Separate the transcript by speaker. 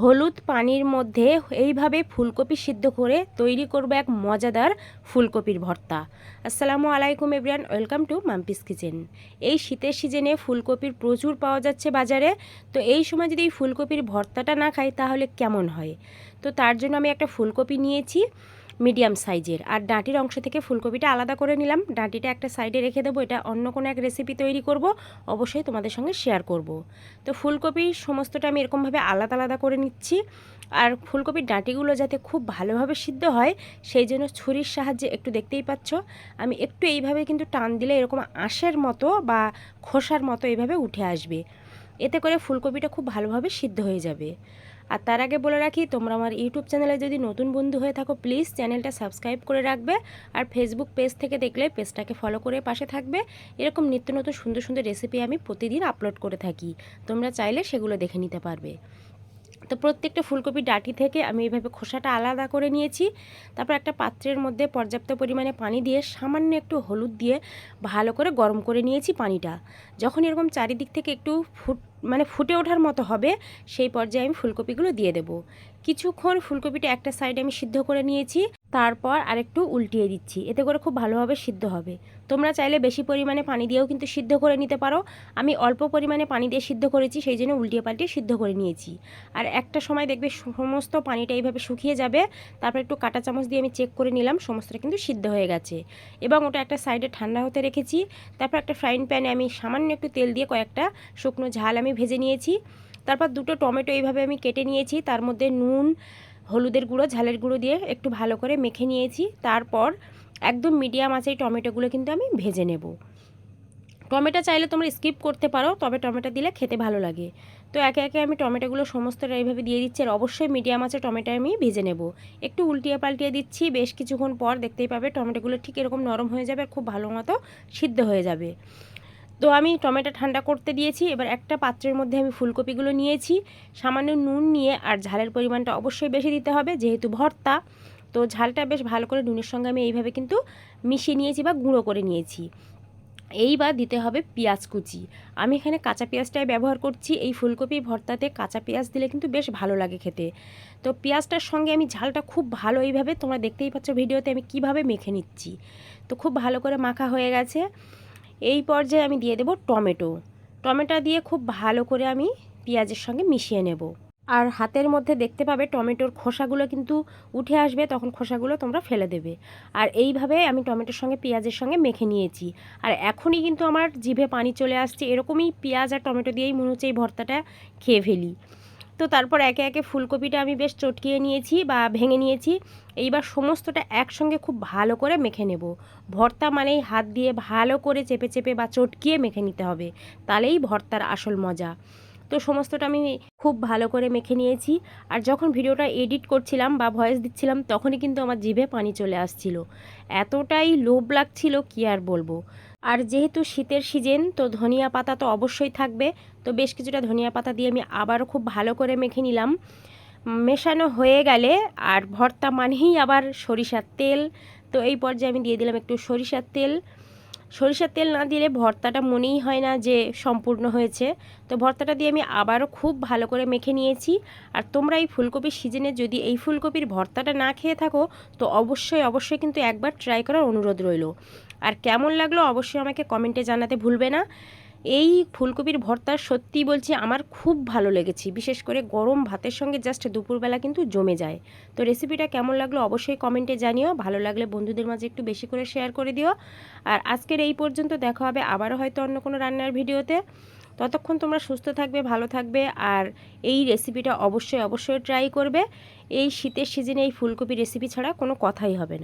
Speaker 1: হলুদ পানির মধ্যে এইভাবে ফুলকপি সিদ্ধ করে তৈরি করব এক মজাদার ফুলকপির ভর্তা। আসসালামু আলাইকুম everyone welcome to Mampi's kitchen. এই শীতের সিজনে ফুলকপির প্রচুর পাওয়া যাচ্ছে বাজারে। তো এই সময় যদি এই ফুলকপির ভর্তাটা না খাই তাহলে কেমন হয়? তো তার জন্য আমি একটা ফুলকপি নিয়েছি। মিডিয়াম সাইজের। আর ডাঁটির অংশ থেকে ফুলকপিটা আলাদা করে নিলাম। ডাঁটিটা একটা সাইডে রেখে দেবো। এটা অন্য কোনো এক রেসিপি তৈরি করব। অবশ্যই তোমাদের সঙ্গে শেয়ার করব। তো ফুলকপি সমস্তটা আমি এরকমভাবে আলাদা আলাদা করে নিচ্ছি। আর ফুলকপির ডাঁটিগুলো যাতে খুব ভালোভাবে সিদ্ধ হয়, সেই জন্য ছুরির সাহায্যে একটু দেখতেই পাচ্ছ। আমি একটু এইভাবে কিন্তু টান দিলে এরকম আঁশের মতো বা খোসার মতো এইভাবে উঠে আসবে। এতে করে ফুলকপিটা খুব ভালোভাবে সিদ্ধ হয়ে যাবে। আর তার আগে বলে রাখি, তোমরা আমার ইউটিউব চ্যানেলে যদি নতুন বন্ধু হয়ে থাকো প্লিজ চ্যানেলটা সাবস্ক্রাইব করে রাখবে। আর ফেসবুক পেজ থেকে দেখলে পেজটাকে ফলো করে পাশে থাকবে। এরকম নিত্য নতুন সুন্দর সুন্দর রেসিপি আমি প্রতিদিন আপলোড করে থাকি। তোমরা চাইলে সেগুলো দেখে নিতে পারবে। তো প্রত্যেকটা ফুলকপি ডাটি থেকে আমি এইভাবে খোসাটা আলাদা করে নিয়েছি। তারপর একটা পাত্রের মধ্যে পর্যাপ্ত পরিমাণে পানি দিয়ে সামান্য একটু হলুদ দিয়ে ভালো করে গরম করে নিয়েছি পানিটা। যখন এরকম চারিদিক থেকে একটু ফুট মানে ফুটে ওঠার মতো হবে, সেই পর্যায়ে আমি ফুলকপিগুলো দিয়ে দেব। কিছুক্ষণ ফুলকপিটা একটা সাইডে আমি সিদ্ধ করে নিয়েছি। তারপর আরেকটু উল্টিয়ে দিচ্ছি। এতে করে খুব ভালোভাবে সিদ্ধ হবে। তোমরা চাইলে বেশি পরিমাণে পানি দিয়েও কিন্তু সিদ্ধ করে নিতে পারো। আমি অল্প পরিমাণে পানি দিয়ে সিদ্ধ করেছি, সেই জন্য উল্টিয়ে পাল্টিয়ে সিদ্ধ করে নিয়েছি। আর একটা সময় দেখবে সমস্ত পানিটা এইভাবে শুকিয়ে যাবে। তারপর একটু কাটা চামচ দিয়ে আমি চেক করে নিলাম, সমস্তটা কিন্তু সিদ্ধ হয়ে গেছে। এবং ওটা একটা সাইডে ঠান্ডা হতে রেখেছি। তারপর একটা ফ্রাইং প্যানে আমি সামান্য একটু তেল দিয়ে কয়েকটা শুকনো ঝাল আমি ভেজে নিয়েছি। তারপর দুটো টমেটো এইভাবে আমি কেটে নিয়েছি। তার মধ্যে নুন হলুদের গুঁড়ো, ঝালের গুঁড়ো দিয়ে একটু ভালো করে মেখে নিয়েছি। তারপর একদম মিডিয়াম আছে এই টমেটোগুলো কিন্তু আমি ভেজে নেব। টমেটো চাইলে তোমরা স্কিপ করতে পারো, তবে টমেটো দিলে খেতে ভালো লাগে। তো একে একে আমি টমেটোগুলো সমস্তটা এইভাবে দিয়ে দিচ্ছি আর অবশ্যই মিডিয়াম আছে টমেটো আমি ভেজে নেব। একটু উল্টিয়ে পাল্টিয়ে দিচ্ছি, বেশ কিছুক্ষণ পর দেখতেই পাবে টমেটোগুলো ঠিক এরকম নরম হয়ে যাবে আর খুব ভালো মতো সিদ্ধ হয়ে যাবে। তো আমি টমেটো ঠান্ডা করতে দিয়েছি। এবার একটা পাত্রের মধ্যে আমি ফুলকপিগুলো নিয়েছি। সামান্য নুন নিয়ে আর ঝালের পরিমাণটা অবশ্যই বেশি দিতে হবে, যেহেতু ভর্তা। তো ঝালটা বেশ ভালো করে নুনের সঙ্গে আমি এইভাবে কিন্তু মিশিয়ে নিয়েছি বা গুঁড়ো করে নিয়েছি। এইবার দিতে হবে পেঁয়াজ কুচি। আমি এখানে কাঁচা পেঁয়াজটাই ব্যবহার করছি। এই ফুলকপি ভর্তাতে কাঁচা পেঁয়াজ দিলে কিন্তু বেশ ভালো লাগে খেতে। তো পেঁয়াজটার সঙ্গে আমি ঝালটা খুব ভালো এইভাবে, তোমরা দেখতেই পাচ্ছ ভিডিওতে আমি কীভাবে মেখে নিচ্ছি। তো খুব ভালো করে মাখা হয়ে গেছে। এই পর্যায়ে আমি দিয়ে দেব টমেটো। টমেটো দিয়ে খুব ভালো করে আমি পেঁয়াজের সঙ্গে মিশিয়ে নেব। আর হাতের মধ্যে দেখতে পাবে টমেটোর খোসাগুলো কিন্তু উঠে আসবে, তখন খোসাগুলো তোমরা ফেলে দেবে। আর এইভাবে আমি টমেটোর সঙ্গে পেঁয়াজের সঙ্গে মেখে নিয়েছি। আর এখনই কিন্তু আমার জিভে পানি চলে আসছে, এরকমই পেঁয়াজ আর টমেটো দিয়েই মনে হচ্ছে এই ভর্তাটা খেয়ে ফেলি। তো তারপর একে একে ফুলকপিটা আমি বেশ চটকিয়ে নিয়েছি বা ভেঙে নিয়েছি। এইবার সমস্তটা একসঙ্গে খুব ভালো করে মেখে নেব। ভর্তা মানেই হাত দিয়ে ভালো করে চেপে চেপে বা চটকিয়ে মেখে নিতে হবে। তাহলেই ভর্তার আসল মজা। তো সমস্তটা আমি খুব ভালো করে মেখে নিয়েছি। আর যখন ভিডিওটা এডিট করছিলাম বা ভয়েস দিচ্ছিলাম, তখনই কিন্তু আমার জিভে পানি চলে আসছিল। এতটাই লোভ লাগছিল, কি আর বলব? আর যেহেতু শীতের সিজন, তো ধনিয়া পাতা তো অবশ্যই থাকবে। তো বেশ কিছুটা ধনিয়া পাতা দিয়ে আমি আবারও খুব ভালো করে মেখে নিলাম। মেশানো হয়ে গেলে আর ভর্তা মানেই আবার সরিষার তেল। তো এই পর্যায়ে আমি দিয়ে দিলাম একটু সরিষার তেল। সরিষার তেল না দিলে ভর্তাটা মনেই হয় না যে সম্পূর্ণ হয়েছে। তো ভর্তাটা দিয়ে আমি আবারও খুব ভালো করে মেখে নিয়েছি। আর তোমরা এই ফুলকপির সিজনে যদি এই ফুলকপির ভর্তাটা না খেয়ে থাকো, তো অবশ্যই অবশ্যই কিন্তু একবার ট্রাই করার অনুরোধ রইল। আর কেমন লাগল অবশ্যই আমাকে কমেন্টে জানাতে ভুলবে না। এই ফুলকপির ভর্তা সত্যি বলছি আমার খুব ভালো লেগেছে, বিশেষ করে গরম ভাতের সঙ্গে জাস্ট দুপুরবেলা কিন্তু জমে যায়। তো রেসিপিটা কেমন লাগল অবশ্যই কমেন্টে জানিও, ভালো লাগলে বন্ধুদের মাঝে একটু বেশি করে শেয়ার করে দিও। আর আজকের এই পর্যন্ত দেখা হবে আবারও হয়তো অন্য কোনো রান্নার ভিডিওতে। ততক্ষণ তোমরা সুস্থ থাকবে, ভালো থাকবে, আর এই রেসিপিটা অবশ্যই অবশ্যই ট্রাই করবে। এই শীতের সিজনে এই ফুলকপি রেসিপি ছাড়া কোনো কথাই হবে না।